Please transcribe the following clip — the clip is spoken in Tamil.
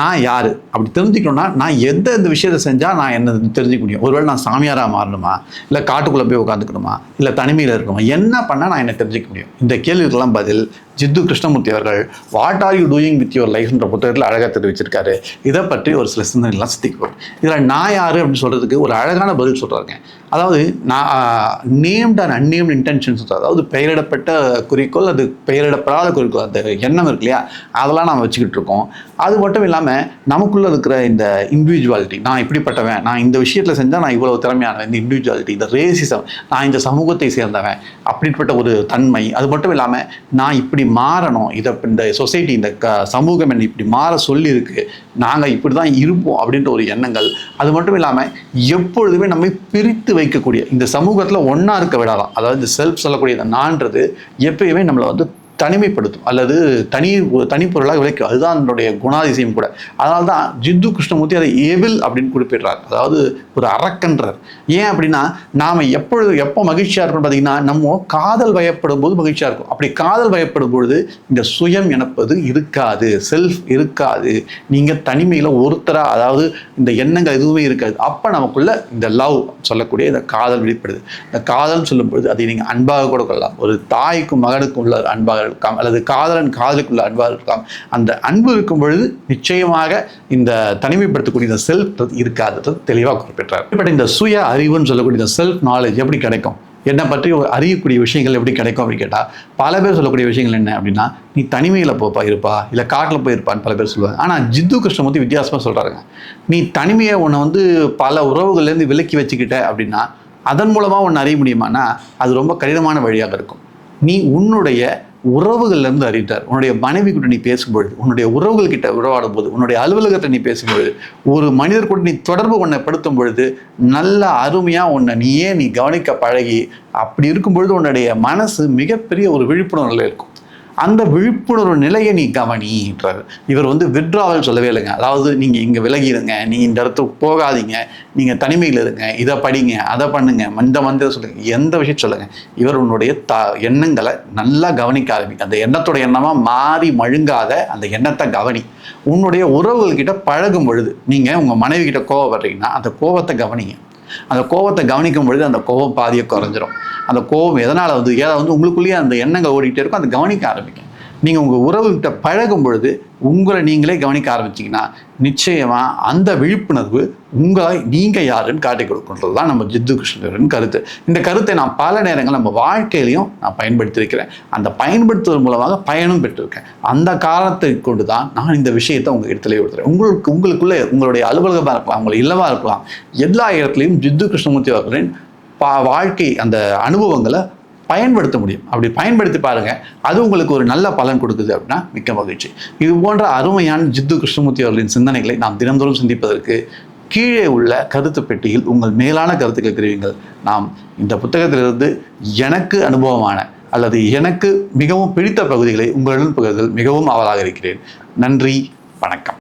நான் யார்? அப்படி தெரிஞ்சுக்கணும்னா நான் எந்த இந்த விஷயத்தை செஞ்சால் நான் என்ன தெரிஞ்சுக்க முடியும்? ஒருவேளை நான் சாமியாராக மாறணுமா? இல்லை காட்டுக்குள்ளே போய் உட்காந்துக்கணுமா இல்லை தனிமையில் இருக்கணுமா? என்ன பண்ணால் நான் என்ன தெரிஞ்சுக்க முடியும்? இந்த கேள்விக்கெல்லாம் பதில் ஜித்து கிருஷ்ணமூர்த்தி அவர்கள் what are you doing with your லைஃப்ன்ற புத்தகத்தில் அழகாக தெரிவிச்சிருக்காரு. இதை பற்றி ஒரு சில சிந்தனைகள்லாம் சித்திக்கும் இதில் நான் யார் அப்படின்னு சொல்கிறதுக்கு ஒரு அழகான பதில் சொல்கிறாங்க அதாவது நான் நேம்ட் அண்ட் அன்னேம்ட் இன்டென்ஷன்ஸ் அதாவது பெயரிடப்பட்ட குறிக்கோள் அது பெயரிடப்படாத குறிக்கோள் அந்த எண்ணம் இருக்கு இல்லையா? அதெல்லாம் நம்ம வச்சுக்கிட்டு இருக்கோம். அது மட்டும் இல்லாமல் நமக்குள்ளே இருக்கிற இந்த இண்டிவிஜுவாலிட்டி நான் இப்படிப்பட்டவன் நான் இந்த விஷயத்தில் செஞ்சால் நான் இவ்வளோ திறமையானவன் இந்த இண்டிவிஜுவாலிட்டி இந்த ரேசிசம் நான் இந்த சமூகத்தை சேர்ந்தவன் அப்படிப்பட்ட ஒரு தன்மை. அது மட்டும் இல்லாமல் நான் இப்படி இப்படி மாறணும். இதை இந்த சொசைட்டி இந்த க சமூகம் என்ன இப்படி மாற சொல்லியிருக்கு. நாங்கள் இப்படி தான் இருப்போம் அப்படின்ற ஒரு எண்ணங்கள். அது மட்டும் இல்லாமல் எப்பொழுதுமே நம்மை பிரித்து வைக்கக்கூடிய இந்த சமூகத்தில் ஒன்றா இருக்க விடாதான். அதாவது இந்த செல்ஃப் சொல்லக்கூடிய இந்த நான்றது எப்பயுமே நம்மளை வந்து தனிமைப்படுத்தும் அல்லது தனி ஒரு தனிப்பொருளாக விளைக்கும். அதுதான் அதனுடைய குணாதிசயம் கூட. அதனால தான் ஜித்து கிருஷ்ணமூர்த்தி அதை ஏவில் அப்படின்னு குறிப்பிடுறார். அதாவது ஒரு அரக்கன்றார். ஏன் அப்படின்னா நாம் எப்பொழுது எப்போ மகிழ்ச்சியாக இருக்கணும் பார்த்தீங்கன்னா நம்ம காதல் வயப்படும் போது மகிழ்ச்சியாக இருக்கும். அப்படி காதல் வயப்படும் பொழுது இந்த சுயம் எனப்பது இருக்காது. செல்ஃப் இருக்காது. நீங்கள் தனிமையில் ஒருத்தராக அதாவது இந்த எண்ணங்கள் எதுவுமே இருக்காது. அப்போ நமக்குள்ள இந்த லவ் சொல்லக்கூடிய இந்த காதல் வெளிப்படுது. இந்த காதல் சொல்லும் பொழுது அதை நீங்கள் அன்பாக கூட கொள்ளலாம். ஒரு தாய்க்கும் மகனுக்கும் உள்ள அன்பாக இருக்கலாம் அல்லது காதலன் காதலுக்குள்ள அன்பாக இருக்கலாம் அந்த அன்பு இருக்கும் பொழுது நிச்சயமாக இந்த தனிமைப்படுத்தக்கூடிய இந்த செல்ஃப் இருக்காது. தெளிவாக குறிப்பிட்டார். இப்படி இந்த சுய அறிவுன்னு சொல்லக்கூடிய இந்த செல்ஃப் நாலேஜ் எப்படி கிடைக்கும்? என்னை பற்றி ஒரு அறியக்கூடிய விஷயங்கள் எப்படி கிடைக்கும் அப்படின்னு கேட்டால் பல பேர் சொல்லக்கூடிய விஷயங்கள் என்ன அப்படின்னா நீ தனிமையில் போப்பா இருப்பா இல்லை காட்டில் போயிருப்பான்னு பல பேர் சொல்லுவாங்க. ஆனால் ஜித்து கிருஷ்ணமூர்த்தி வித்தியாசமாக சொல்கிறாங்க நீ தனிமையை உன்னை வந்து பல உறவுகள்லேருந்து விலக்கி வச்சுக்கிட்ட அப்படின்னா அதன் மூலமாக ஒன்று அறிய முடியுமானா அது ரொம்ப கடினமான வழியாக இருக்கும். நீ உன்னுடைய உறவுகள்லேருந்து அறிந்தார் உன்னுடைய மனைவி கிட்ட நீ பேசும்பொழுது உன்னுடைய உறவுகள் கிட்ட உறவாடும் போது உன்னுடைய அலுவலகத்தை நீ பேசும்பொழுது ஒரு மனிதர் கூட நீ தொடர்பு உன்னை படுத்தும் பொழுது நல்ல அருமையாக உன்னை நீயே நீ கவனிக்க பழகி அப்படி இருக்கும் பொழுது உன்னுடைய மனசு மிகப்பெரிய ஒரு விழிப்புணர்வில் இருக்கும். அந்த விழிப்புணர்வு நிலையை நீ கவனின்றார் இவர் வந்து விட்ராவல் சொல்லவே இல்லைங்க. அதாவது நீங்கள் இங்கே விலகிடுங்க நீ இந்த இடத்துக்கு போகாதீங்க நீங்கள் தனிமையில் இருங்க இதை படிங்க அதை பண்ணுங்க இந்த மந்திரம் சொல்லுங்க எந்த விஷயம் சொல்லுங்க. இவர் உன்னுடைய த எண்ணங்களை நல்லா கவனிக்க ஆரம்பிக்கும் அந்த எண்ணத்தோட எண்ணமாக மாறி மழுங்காத அந்த எண்ணத்தை கவனி. உன்னுடைய உறவுகள்கிட்ட பழகும் பொழுது நீங்கள் உங்கள் மனைவி கிட்ட கோவப்படுறீங்கன்னா அந்த கோபத்தை கவனிங்க. அந்த கோபத்தை கவனிக்கும் பொழுது அந்த கோபம் பாதியை குறைஞ்சிரும். அந்த கோபம் எதனால் வந்து ஏதாவது வந்து உங்களுக்குள்ளேயே அந்த எண்ணங்கள் ஓடிக்கிட்டே இருக்கும். அதை கவனிக்க ஆரம்பிக்கும். நீங்கள் உங்கள் உறவுகிட்ட பழகும் பொழுது உங்களை நீங்களே கவனிக்க ஆரம்பிச்சிங்கன்னா நிச்சயமாக அந்த விழிப்புணர்வு உங்களை நீங்கள் யாருன்னு காட்டி கொடுக்குன்றது தான் நம்ம ஜித்து கிருஷ்ணரின் கருத்து. இந்த கருத்தை நான் பல நேரங்கள் நம்ம வாழ்க்கையிலையும் நான் பயன்படுத்தியிருக்கிறேன். அந்த பயன்படுத்துவதன் மூலமாக பயனும் பெற்றிருக்கேன். அந்த காரணத்தை கொண்டு தான் நான் இந்த விஷயத்தை உங்கள் இடத்துல கொடுத்துறேன் உங்களுக்கு உங்களுக்குள்ளே உங்களுடைய அலுவலகமாக இருக்கலாம் உங்களை இல்லவாக இருக்கலாம் எல்லா இடத்துலையும் ஜித்து கிருஷ்ணமூர்த்தி அவர்களின் பா வாழ்க்கை அந்த அனுபவங்களை பயன்படுத்த முடியும். அப்படி பயன்படுத்தி பாருங்கள் அது உங்களுக்கு ஒரு நல்ல பலன் கொடுக்குது அப்படின்னா மிக்க மகிழ்ச்சி. இது போன்ற அருமையான ஜித்து கிருஷ்ணமூர்த்தி அவர்களின் சிந்தனைகளை நாம் தினந்தோறும் சிந்திப்பதற்கு கீழே உள்ள கருத்து பெட்டியில் உங்கள் மேலான கருத்துக்கள் தெரிவிங்கள். நாம் இந்த புத்தகத்திலிருந்து எனக்கு அனுபவமான அல்லது எனக்கு மிகவும் பிடித்த பகுதிகளை உங்களுடன் பகிர்தல் மிகவும் ஆவலாக இருக்கிறேன். நன்றி வணக்கம்.